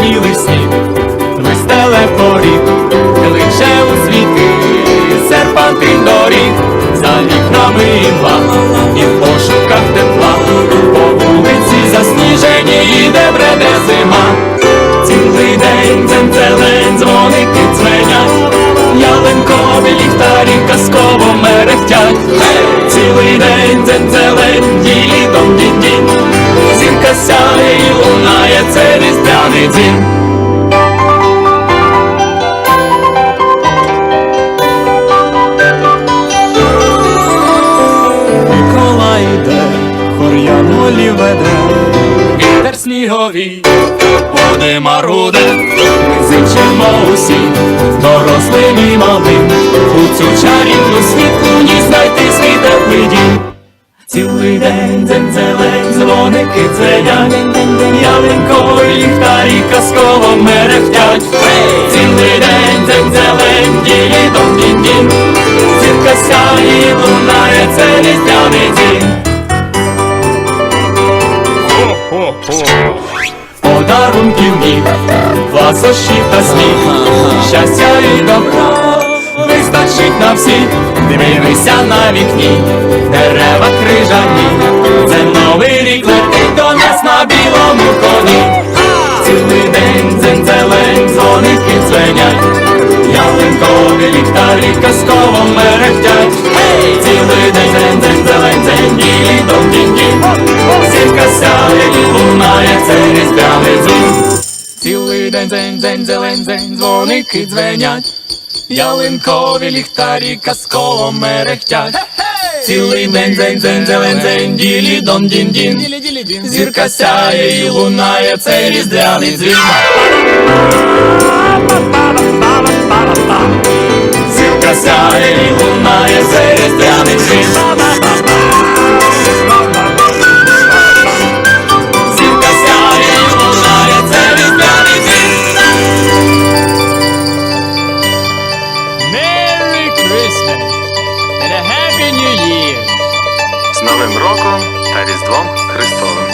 Білий сніг, вистеле поріг, лише у світи, серпантин доріг, за вікнами імла, і в пошуках тепла, по вулиці засніжені, іде бреде зима. Цілий день дзен зелень, дзвоники дзвенять, ялинкові ліхтарі казково мерехтять. Цілий день дзен зелень, ділі-дом дінь-дінь, зірка сяє і лунає, це різдвяний дзвін. Сніговий, води маруде, ми зичимо усі, дорослим і малим, у цю чарівну світлу ні знайти свій теплий дім. Цілий день день зелень, дзвоники дзвенять, ялинкові ліхтарі казково мерехтять. Цілий день день зелень, ділі дом дінь, зірка сяє, лунає, це різдвяний Подарунків міг, ласощів та сміх, щастя і добра вистачить на всіх. Дивися на вікні, дерева крижані, це новий рік летить до нас на білому коні. Цілий день дзень зелень, дзвоники дзвенять, ялинкові ліхтарі казково мерехтять. День дзень дзень зелень, дзень, дзвоники дзвенять. Ялинкові ліхтарі казково мерехтять. Цілий день дзень дзень зелень дзень ділі дон дін дін Зірка сяє і лунає цей різдвяний дзвін Зірка сяє і лунає дзвін роком та Різдвом Христовим.